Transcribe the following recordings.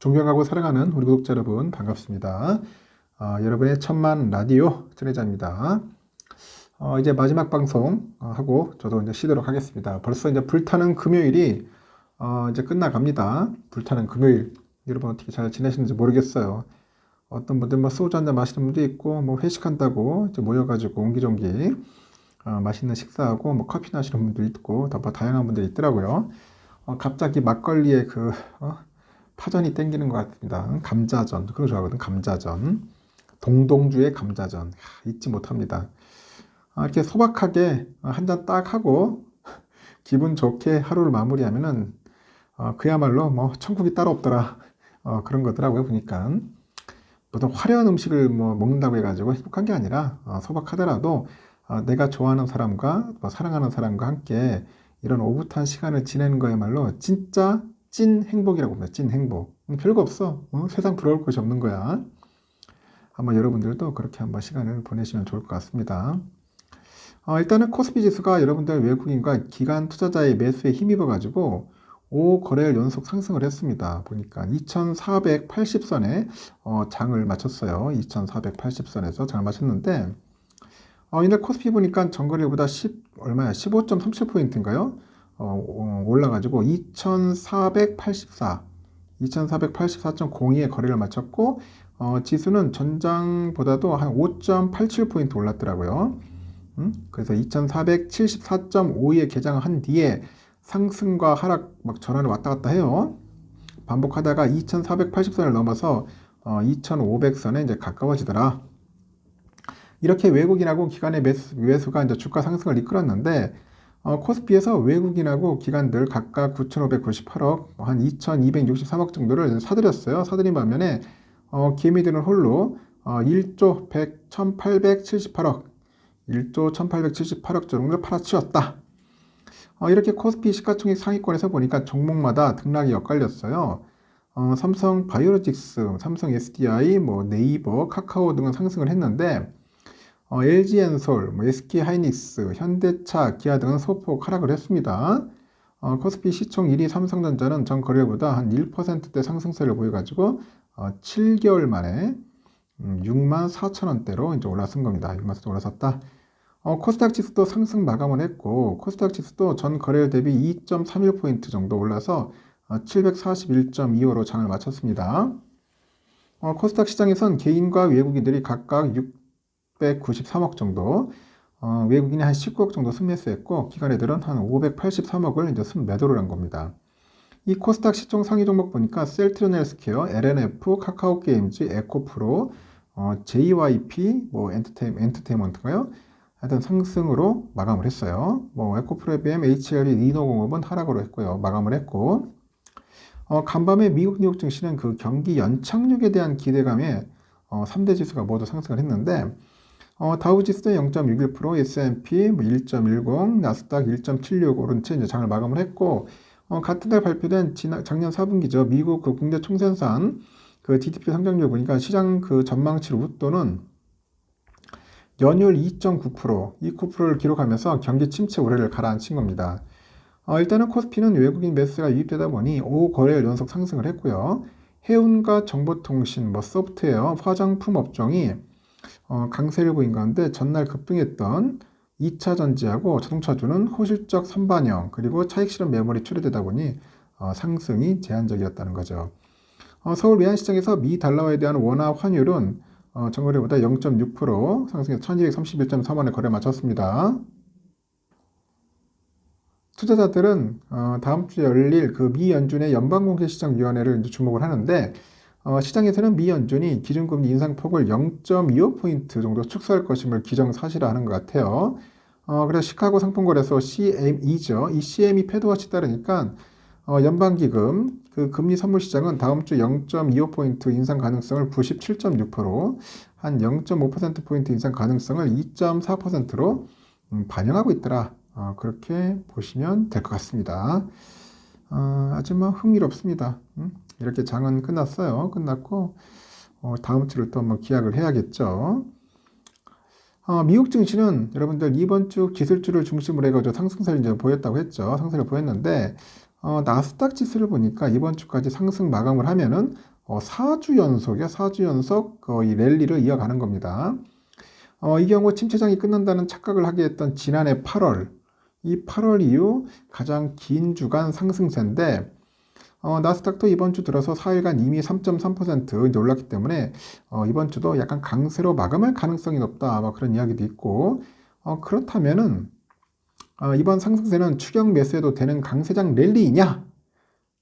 존경하고 사랑하는 우리 구독자 여러분 반갑습니다. 어, 여러분의 천만 라디오 전혜자입니다. 어, 이제 마지막 방송 어, 하고 저도 이제 쉬도록 하겠습니다. 벌써 이제 불타는 금요일이 어, 이제 끝나갑니다. 불타는 금요일 여러분 어떻게 잘 지내시는지 모르겠어요. 어떤 분들 뭐 소주 한 잔 마시는 분도 있고 뭐 회식한다고 모여가지고 옹기종기 어, 맛있는 식사하고 뭐 커피 마시는 분도 있고 더뭐 다양한 분들이 있더라고요. 어, 갑자기 막걸리에 그 어, 파전이 땡기는 것 같습니다. 감자전 그거 좋아하거든. 감자전 동동주의 감자전 하, 잊지 못합니다. 아, 이렇게 소박하게 한 잔 딱 하고 기분 좋게 하루를 마무리하면은 어, 그야말로 뭐 천국이 따로 없더라 어, 그런 거더라고요 보니까 어떤 화려한 음식을 뭐 먹는다고 해가지고 행복한 게 아니라 어, 소박하더라도 어, 내가 좋아하는 사람과 뭐 사랑하는 사람과 함께 이런 오붓한 시간을 지내는 거야말로 진짜 찐 행복이라고 봅니다. 찐 행복. 음, 별거 없어. 어? 세상 부러울 것이 없는 거야. 한번 여러분들도 그렇게 한번 시간을 보내시면 좋을 것 같습니다. 어, 일단은 코스피 지수가 여러분들 외국인과 기관 투자자의 매수에 힘입어 가지고 5거래일 연속 상승을 했습니다. 보니까 2480선에 어, 장을 마쳤어요. 2480선에서 장을 마쳤는데 어, 이날 코스피 보니까 전거래일보다 10 얼마야? 15.37포인트인가요? 어, 올라가지고 2484 2484.02에 거래를 마쳤고 어, 지수는 전장보다도 한 5.87포인트 올랐더라고요. 음? 그래서 2474.52에 개장을 한 뒤에 상승과 하락 막 전환을 왔다 갔다 해요. 반복하다가 2480선을 넘어서 어, 2500선에 이제 가까워지더라. 이렇게 외국인하고 기관의 매수, 매수가 이제 주가 상승을 이끌었는데 어, 코스피에서 외국인하고 기관들 각각 9,598억, 한 2,263억 정도를 사들였어요. 사들인 반면에 어, 개미들은 홀로 어, 1조 100, 1,878억, 1조 1,878억 정도를 팔아치웠다. 어, 이렇게 코스피 시가총액 상위권에서 보니까 종목마다 등락이 엇갈렸어요. 어, 삼성 바이오로직스, 삼성 SDI, 뭐 네이버, 카카오 등은 상승을 했는데 어, LG엔솔, 뭐 SK하이닉스, 현대차, 기아 등은 소폭 하락을 했습니다. 어, 코스피 시총 1위 삼성전자는 전 거래일보다 한 1%대 상승세를 보여가지고 어, 7개월 만에 음, 6만 4천 원대로 이제 올라선 겁니다. 6만 4천 올라섰다. 어, 코스닥 지수도 상승 마감을 했고 코스닥 지수도 전 거래일 대비 2.31포인트 정도 올라서 어, 741.25로 장을 마쳤습니다. 어, 코스닥 시장에선 개인과 외국인들이 각각 693억 정도, 어, 외국인이 한 19억 정도 순매수했고 기관 애들은 한 583억을 이제 순매도를 한 겁니다. 이 코스닥 시총 상위 종목 보니까 셀트리온 헬스케어, LNF, 카카오 게임즈, 에코프로, 어, JYP, 뭐 엔터테인, 엔터테인먼트가요. 하여튼 상승으로 마감을 했어요. 뭐 에코프로 BM, HLB, 리노공업은 하락으로 했고요. 마감을 했고 어, 간밤에 미국 뉴욕 증시는 그 경기 연착륙에 대한 기대감에 어, 3대 지수가 모두 상승을 했는데 어, 다우지수 0.61%, S&P 뭐 1.10, 나스닥 1.76 오른 채 이제 장을 마감을 했고 어, 같은 달 발표된 지난, 작년 4분기죠. 미국 그 국내 총생산 그 GDP 성장률 보니까 시장 그 전망치를 웃도는 연율 2.9%, 2.9%를 기록하면서 경기 침체 우려를 가라앉힌 겁니다. 어, 일단은 코스피는 외국인 매수가 유입되다 보니 5거래일 연속 상승을 했고요. 해운과 정보통신, 뭐 소프트웨어, 화장품 업종이 어, 강세를 보인 가운데 전날 급등했던 2차 전지하고 자동차주는 호실적 선반영 그리고 차익 실현 매물이 출회되다 보니 어, 상승이 제한적이었다는 거죠. 어, 서울 외환시장에서 미 달러에 대한 원화 환율은 어, 전거래보다 0.6% 상승해서 1231.3원에 거래 마쳤습니다. 투자자들은 어, 다음 주에 열릴 그 미 연준의 연방공개시장위원회를 주목을 하는데 어, 시장에서는 미 연준이 기준금리 인상폭을 0.25포인트 정도 축소할 것임을 기정사실화하는 것 같아요. 어, 그래서 시카고 상품거래소 CME죠. 이 CME 패드워치 따르니까 어, 연방기금 그 금리 선물 시장은 다음 주 0.25포인트 인상 가능성을 97.6%, 한 0.5%포인트 인상 가능성을 2.4%로 음, 반영하고 있더라. 어, 그렇게 보시면 될 것 같습니다. 어, 아주 뭐 흥미롭습니다. 음? 이렇게 장은 끝났어요. 끝났고 어, 다음 주를 또 한번 기약을 해야겠죠. 어, 미국 증시는 여러분들 이번 주 기술주를 중심으로 해가지고 상승세를 이제 보였다고 했죠. 상승을 보였는데 어, 나스닥 지수를 보니까 이번 주까지 상승 마감을 하면은 어, 4주 연속이야. 4주 연속 어, 이 랠리를 이어가는 겁니다. 어, 이 경우 침체장이 끝난다는 착각을 하게 했던 지난해 8월, 이 8월 이후 가장 긴 주간 상승세인데, 어, 나스닥도 이번 주 들어서 4일간 이미 3.3% 이제 올랐기 때문에 어, 이번 주도 약간 강세로 마감할 가능성이 높다. 뭐 그런 이야기도 있고, 어, 그렇다면은 어, 이번 상승세는 추경 매수해도 되는 강세장 랠리이냐?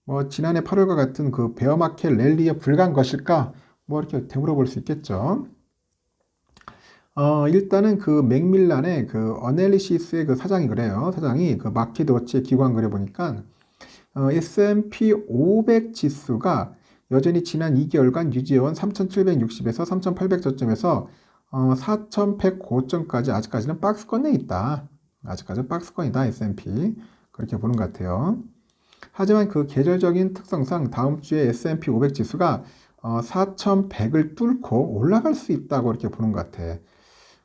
뭐 지난해 8월과 같은 그 베어마켓 랠리에 불과한 것일까? 뭐 이렇게 되물어 볼 수 있겠죠. 어, 일단은 그 맥밀란의 그 어널리시스의 그 사장이 그래요. 사장이 그 마켓워치의 기관 그래 보니까 어, S&P 500 지수가 여전히 지난 2개월간 유지해온 3,760에서 3,800 저점에서 어, 4,105점까지 아직까지는 박스권에 있다. 아직까지는 박스권이다 S&P 그렇게 보는 것 같아요. 하지만 그 계절적인 특성상 다음 주에 S&P 500 지수가 어, 4,100을 뚫고 올라갈 수 있다고 이렇게 보는 것 같아.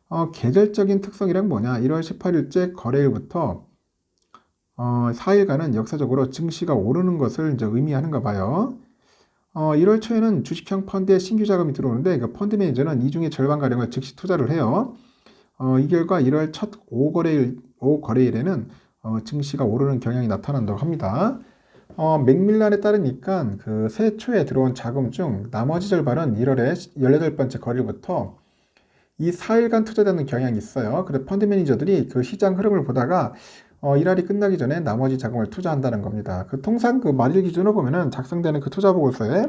어, 계절적인 특성이란 뭐냐? 1월 18일째 거래일부터 어, 4일간은 역사적으로 증시가 오르는 것을 이제 의미하는가 봐요. 어, 1월 초에는 주식형 펀드에 신규 자금이 들어오는데 그 펀드 매니저는 이 중에 절반가량을 즉시 투자를 해요. 어, 이 결과 1월 첫 5거래일, 5거래일에는 어, 증시가 오르는 경향이 나타난다고 합니다. 어, 맥밀란에 따르니까 그 새 초에 들어온 자금 중 나머지 절반은 1월에 18번째 거래일부터 이 4일간 투자되는 경향이 있어요. 그래서 펀드 매니저들이 그 시장 흐름을 보다가 어, 일할이 끝나기 전에 나머지 자금을 투자한다는 겁니다. 그 통상 그 말일 기준으로 보면은 작성되는 그 투자 보고서에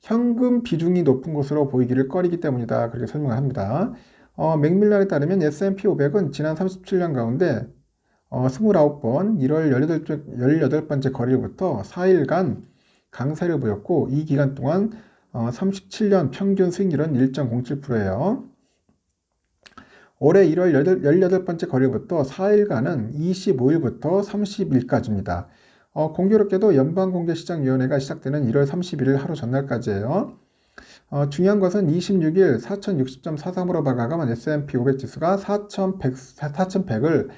현금 비중이 높은 것으로 보이기를 꺼리기 때문이다. 그렇게 설명을 합니다. 어, 맥밀란에 따르면 S&P 500은 지난 37년 가운데 어, 29번 1월 18, 번째 거래일부터 4일간 강세를 보였고 이 기간 동안 어, 37년 평균 수익률은 1.07%예요. 올해 1월 18번째 거래부터 4일간은 25일부터 30일까지입니다. 어, 공교롭게도 연방공개시장위원회가 시작되는 1월 31일 하루 전날까지예요. 어, 중요한 것은 26일 4060.43으로 마감한 S&P 500 지수가 4100, 4100을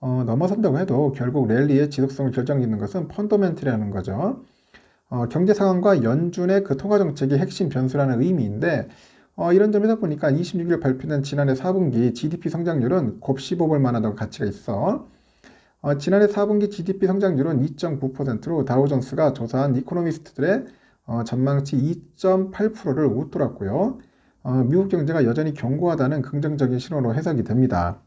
어, 넘어선다고 해도 결국 랠리의 지속성을 결정짓는 것은 펀더멘트라는 거죠. 어, 경제 상황과 연준의 그 통화 정책이 핵심 변수라는 의미인데 어, 이런 점이다 보니까 26일 발표된 지난해 4분기 GDP 성장률은 곱씹어볼 만하다고 가치가 있어. 어, 지난해 4분기 GDP 성장률은 2.9%로 다우존스가 조사한 이코노미스트들의 어, 전망치 2.8%를 웃돌았고요. 어, 미국 경제가 여전히 견고하다는 긍정적인 신호로 해석이 됩니다.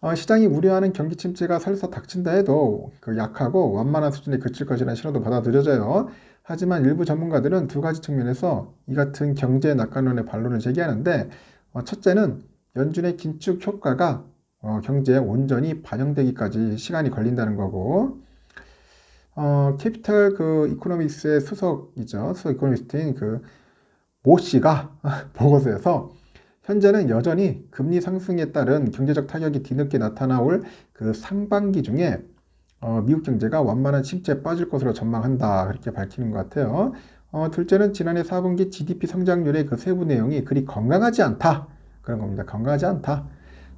어, 시장이 우려하는 경기 침체가 설사 닥친다 해도 그 약하고 완만한 수준에 그칠 것이라는 신호도 받아들여져요. 하지만 일부 전문가들은 두 가지 측면에서 이 같은 경제 낙관론의 반론을 제기하는데 어, 첫째는 연준의 긴축 효과가 어, 경제에 온전히 반영되기까지 시간이 걸린다는 거고 어, 캐피탈 그 이코노믹스의 수석이죠. 수석 이코노미스트인 그모 씨가 보고서에서 현재는 여전히 금리 상승에 따른 경제적 타격이 뒤늦게 나타나올 그 상반기 중에 어, 미국 경제가 완만한 침체에 빠질 것으로 전망한다. 그렇게 밝히는 것 같아요. 어, 둘째는 지난해 4분기 GDP 성장률의 그 세부 내용이 그리 건강하지 않다. 그런 겁니다. 건강하지 않다.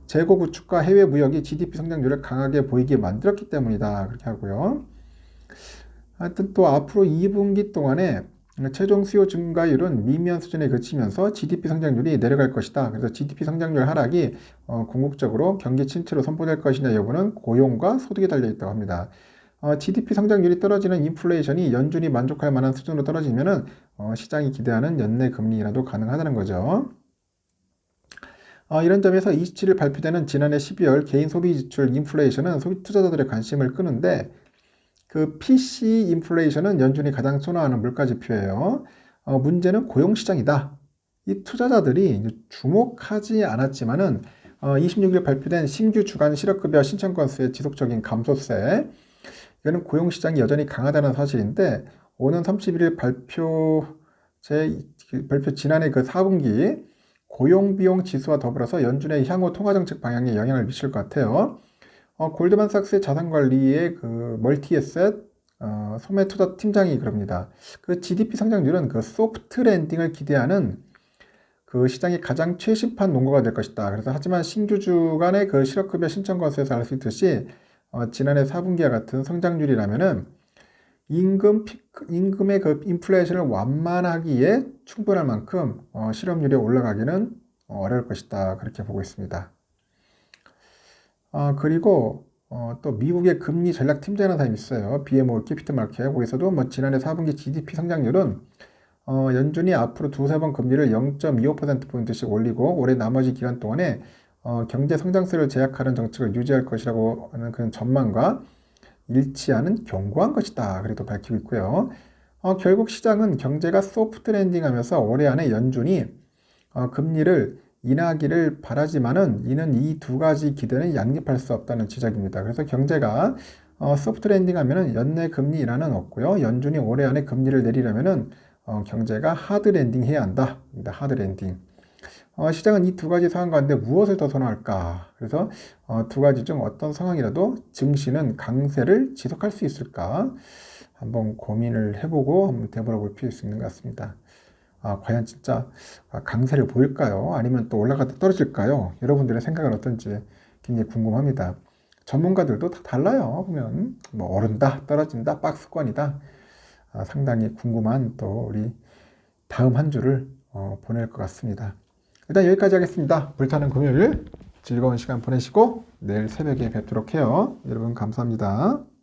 재고 구축과 해외 무역이 GDP 성장률을 강하게 보이게 만들었기 때문이다. 그렇게 하고요. 하여튼 또 앞으로 2분기 동안에 최종 수요 증가율은 미미한 수준에 그치면서 GDP 성장률이 내려갈 것이다. 그래서 GDP 성장률 하락이 어, 궁극적으로 경기 침체로 선포될 것이냐 여부는 고용과 소득에 달려 있다고 합니다. 어, GDP 성장률이 떨어지는 인플레이션이 연준이 만족할 만한 수준으로 떨어지면은 어, 시장이 기대하는 연내 금리 인하도 가능하다는 거죠. 어, 이런 점에서 27일 발표되는 지난해 12월 개인 소비 지출 인플레이션은 소비 투자자들의 관심을 끄는데 그 PC 인플레이션은 연준이 가장 선호하는 물가 지표예요. 어, 문제는 고용 시장이다. 이 투자자들이 주목하지 않았지만은 어, 26일 발표된 신규 주간 실업급여 신청 건수의 지속적인 감소세 이거는 고용 시장이 여전히 강하다는 사실인데 오는 31일 발표 제그 발표 지난해 그 4분기 고용 비용 지수와 더불어서 연준의 향후 통화 정책 방향에 영향을 미칠 것 같아요. 어, 골드만삭스의 자산관리의 그 멀티에셋 어, 소매 투자 팀장이 그럽니다. 그 GDP 성장률은 그 소프트 랜딩을 기대하는 그 시장의 가장 최신판 논거가 될 것이다. 그래서 하지만 신규 주간의 그 실업급여 신청 건수에서 알 수 있듯이 어, 지난해 4분기와 같은 성장률이라면은 임금 피크, 임금의 그 인플레이션을 완만하기에 충분할 만큼 어, 실업률이 올라가기는 어, 어려울 것이다. 그렇게 보고 있습니다. 어, 그리고 어, 또 미국의 금리 전략 팀장이라는 사람이 있어요. BMO 캐피트 마켓. 거기서도 뭐 지난해 4분기 GDP 성장률은 어, 연준이 앞으로 두세 번 금리를 0.25%포인트씩 올리고 올해 나머지 기간 동안에 어, 경제 성장세를 제약하는 정책을 유지할 것이라고 하는 그런 전망과 일치하는 경고한 것이다. 그래도 밝히고 있고요. 어, 결국 시장은 경제가 소프트 랜딩하면서 올해 안에 연준이 어, 금리를 인하기를 바라지만은 이는 이 두 가지 기대는 양립할 수 없다는 지적입니다. 그래서 경제가 어, 소프트 랜딩 하면은 연내 금리 인하는 없고요. 연준이 올해 안에 금리를 내리려면은 어, 경제가 하드 랜딩 해야 한다. 하드 랜딩. 어, 시장은 이 두 가지 상황 가운데 무엇을 더 선호할까? 그래서 어, 두 가지 중 어떤 상황이라도 증시는 강세를 지속할 수 있을까? 한번 고민을 해보고 한번 되돌아볼 필요 있는 것 같습니다. 아, 과연 진짜 강세를 보일까요? 아니면 또 올라갔다 떨어질까요? 여러분들의 생각은 어떤지 굉장히 궁금합니다. 전문가들도 다 달라요. 보면 뭐 오른다, 떨어진다, 박스권이다. 아, 상당히 궁금한 또 우리 다음 한 주를 어, 보낼 것 같습니다. 일단 여기까지 하겠습니다. 불타는 금요일 즐거운 시간 보내시고 내일 새벽에 뵙도록 해요. 여러분 감사합니다.